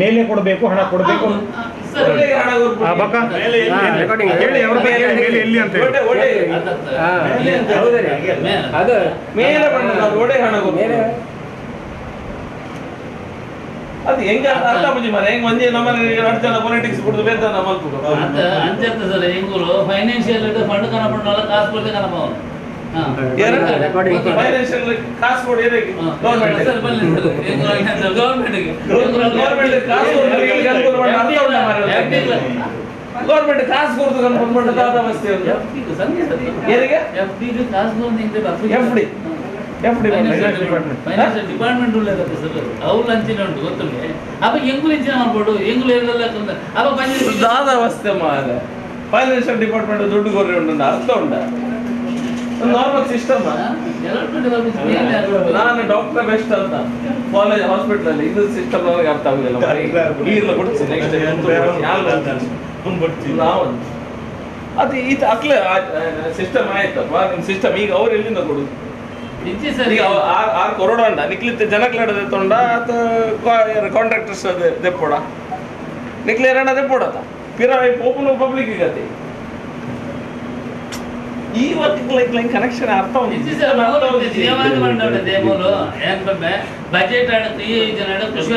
ಮೇಲೆ ಕೊಡಬೇಕು ಹಣ ಕೊಡಬೇಕು. ಅದು ಬಣ್ಣದ ಅದು ಹಣ ಗೊತ್ತು. ಅದು ಹೆಂಗ ಅರ್ಥ ಬುಜಿ ಮಾರ? ಹೆಂಗ್ ಮಂದಿ ನಮ್ಮಲ್ಲಿ ಎರಡು ಜನ ಪೊಲಿಟಿಕ್ಸ್ ಬಿಡುದು ಬೇಡ ನಮ್ಮ ಸರ್ ಎಂಗುಲು ಫೈನಾನ್ಷಿಯಲ್ ಫಂಡ್ ಕನಪಣ್ಣಲ್ಲ ಕಾಸು ಕನಪ ಅವನು? ಗೌರ್ಮೆಂಟ್ ಕಾಸು ಕೊಡ್ತು ದಾದ ಅವಸ್ಥೆ. F D financial department sir ಅವ್ರು ಉಂಟು ಇಂಚಿನ ಮಾಡ್ಬೋದು? ಇರಲ್ಲ ಅವಸ್ಥೆ ಫೈನಾನ್ಷಿಯಲ್ ಡಿಪಾರ್ಟ್ಮೆಂಟ್ ದುಡ್ಡು ಕೊರ್ರೆ ಉಂಟು ಅರ್ಥ ಉಂಟ? ನಾರ್ಮಲ್ ಸಿಸ್ಟಮ್ ನಾನು ಡಾಕ್ಟರ್ ಬೆಸ್ಟ್ ಅಂತ. ಕಾಲೇಜ್ ಹಾಸ್ಪಿಟಲ್ ಅಲ್ಲಿ ಇದು ಸಿಸ್ಟಮ್ ನನಗೆ ಅರ್ಥ ಆಗುದಿಲ್ಲ ಈಗಲೂ ಕೊಡ್ತೀನಿ ನೆಕ್ಸ್ಟ್ ನಾವು ಅದು ಇದು ಅಕ್ಲೆ ಸಿಸ್ಟಮ್ ಆಯ್ತಪ್ಪ ನಿಮ್ ಸಿಸ್ಟಮ್ ಈಗ ಅವ್ರು ಎಲ್ಲಿಂದ ಕೊಡುದು? ಇಜ್ಜಿ ಸರ್. ಈಗ ಅವ- ಆರ್ ಆರ್ ಕೊರೋಡ ಉಂಡ ನಿಕ್ಲಿತ್ತೆ ಜನಕ್ಲಡ ತೊಂಡ ಅಥವಾ ಕಾಂಟ್ರಾಕ್ಟರ್ಸ್ ಅದೇ ದೆಪ್ಪೋಡ ನಿಕ್ಲಿಯರ್ ಅಣ್ಣ ದೆಪ್ಪೋಡತ ಪಿರ ಓಪನ್ ಪಬ್ಲಿಕ್ ಗತಿ. ಈ ವರ್ಕ್ ಕನೆಕ್ಷನ್ ಅರ್ಥ ಮಂಡಳದ ಮೂರು ಏನ್ ಬಂದೆ ಬಜೆಟ್ ಆಡಕ್ಕೆ ಈ ಜನ ಕೃಷಿ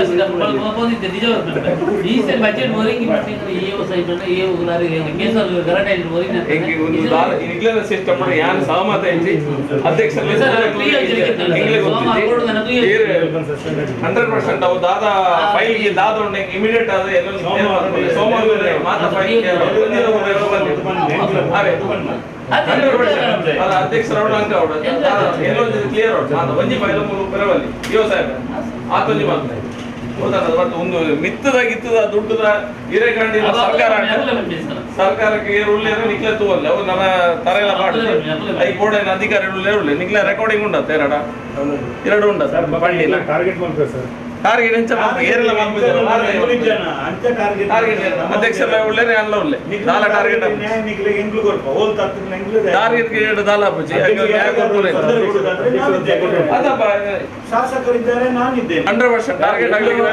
ಬಂದಿದ್ದೆ ನಿಜ ಈ ಸರಿ ಬಜೆಟ್ ಮೀಟಿಂಗ್ ಈ ಸೈಟ್ ಉಲಾರಿ ಕೇಸರ್ ಗಲಾಟೆ ನಿಕ್ಲಿಯರ್ ಸಿಸ್ಟಮ್ ಯಾನ್ ಸಹಮತ ಐತಿ ಅಧ್ಯಕ್ಷ ಹಂಡ್ರೆಡ್ ಪರ್ಸೆಂಟ್ ಅವು ದಾದ ಫೈಲ್ಗೆ ದಾದ ಉಂಡೆ ಇಮಿಡಿಯೇಟ್ ಆದ ಎಲ್ಲ ಸೋಮವಾರ ಮಾತ್ರ ಫೈಲ್ ಅಲ್ಲ ಅಧ್ಯಕ್ಷ ಅವಳು ಅಂಕ ಅವಳು ಎಲ್ಲೋ ಕ್ಲಿಯರ್ ಅವಳು ಮಾತ ಒಂಜಿ ಫೈಲ್ ಮೂರು ಪರವಲ್ಲಿ. ಇವ ಸಾಹೇಬ ಆತೊಂಜಿ ಮಾತ್ರ ಮತ್ತೆ ಒಂದು ಮಿತ್ತದ ಗಿತ್ತದ ದುಡ್ಡದ ಹಿರೇಕಂಡಿ ಸರ್ಕಾರ ಸರ್ಕಾರಕ್ಕೆ ಉಳ್ಳೇರು ನಿಕ್ಲೆ ತೂವಲ್ಲ. ಅವು ನನ್ನ ತರೆಲ್ಲ ಮಾಡಿ ಐ ಬೋರ್ಡಿನ ಅಧಿಕಾರಿಗಳು ಇರಲಿ ನಿಕ್ಲೆ ರೆಕಾರ್ಡಿಂಗ್ ಉಂಡತ್ತ ಎರಡ. ಎರಡು ಉಂಡ ಸರ್ ಬಂಡಿ ಟಾರ್ಗೆಟ್ ಮಾಡ್ತೇವೆ ಸರ್. ಟಾರ್ಗೆಟ್ ಹೆಂಚ ಅಂತ ಟಾರ್ಗೆಟ್ ಎಲ್ಲ ಒಳ್ಳೆ ದಾಲ ಟಾರ್ಗೆಟ್ ಟಾರ್ಗೆಟ್ ದಾಲ ಅದಪ್ಪ ಶಾಸಕರಿದ್ದಾರೆ ನಾನಿದ್ದೇನೆ ಹಂಡ್ರೆಡ್ ಪರ್ಸೆಂಟ್ ಟಾರ್ಗೆಟ್ ಆಗ್ಲಿಕ್ಕೆ.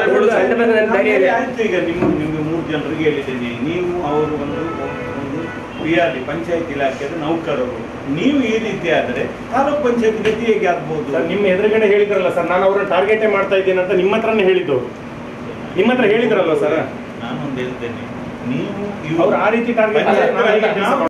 ಆಯ್ತು ಈಗ ನಿಮ್ಗೆ ನಿಮ್ಗೆ ಮೂರು ಜನರಿಗೆ ಹೇಳಿದ್ದೇನೆ ನೀವು ಅವರು ಒಂದು ಒಂದು ಪಿ ಆರ್ ಡಿ ಪಂಚಾಯತ್ ಇಲಾಖೆಯ ನೌಕರರು ನೀವು ಈ ರೀತಿ ಆದ್ರೆ ತಾಲೂಕ್ ಪಂಚಾಯತ್ ಗತಿ ಹೇಗೆ ಆಗ್ಬಹುದು ಸರ್ ನಿಮ್ಮ ಎದುರುಗಡೆ ಹೇಳಿದ್ರಲ್ಲ ಸರ್ ನಾನು ಅವ್ರನ್ನ ಟಾರ್ಗೆಟೇ ಮಾಡ್ತಾ ಇದ್ದೀನಿ ಅಂತ ನಿಮ್ಮ ಹತ್ರನೇ ಹೇಳಿದ್ದು. ನಿಮ್ಮ ಹತ್ರ ಹೇಳಿದ್ರಲ್ವ ಸರ್ ನಾನು ಒಂದು ಹೇಳ್ತೇನೆ ನೀವು ಅವ್ರು ಆ ರೀತಿ ಟಾರ್ಗೆಟ್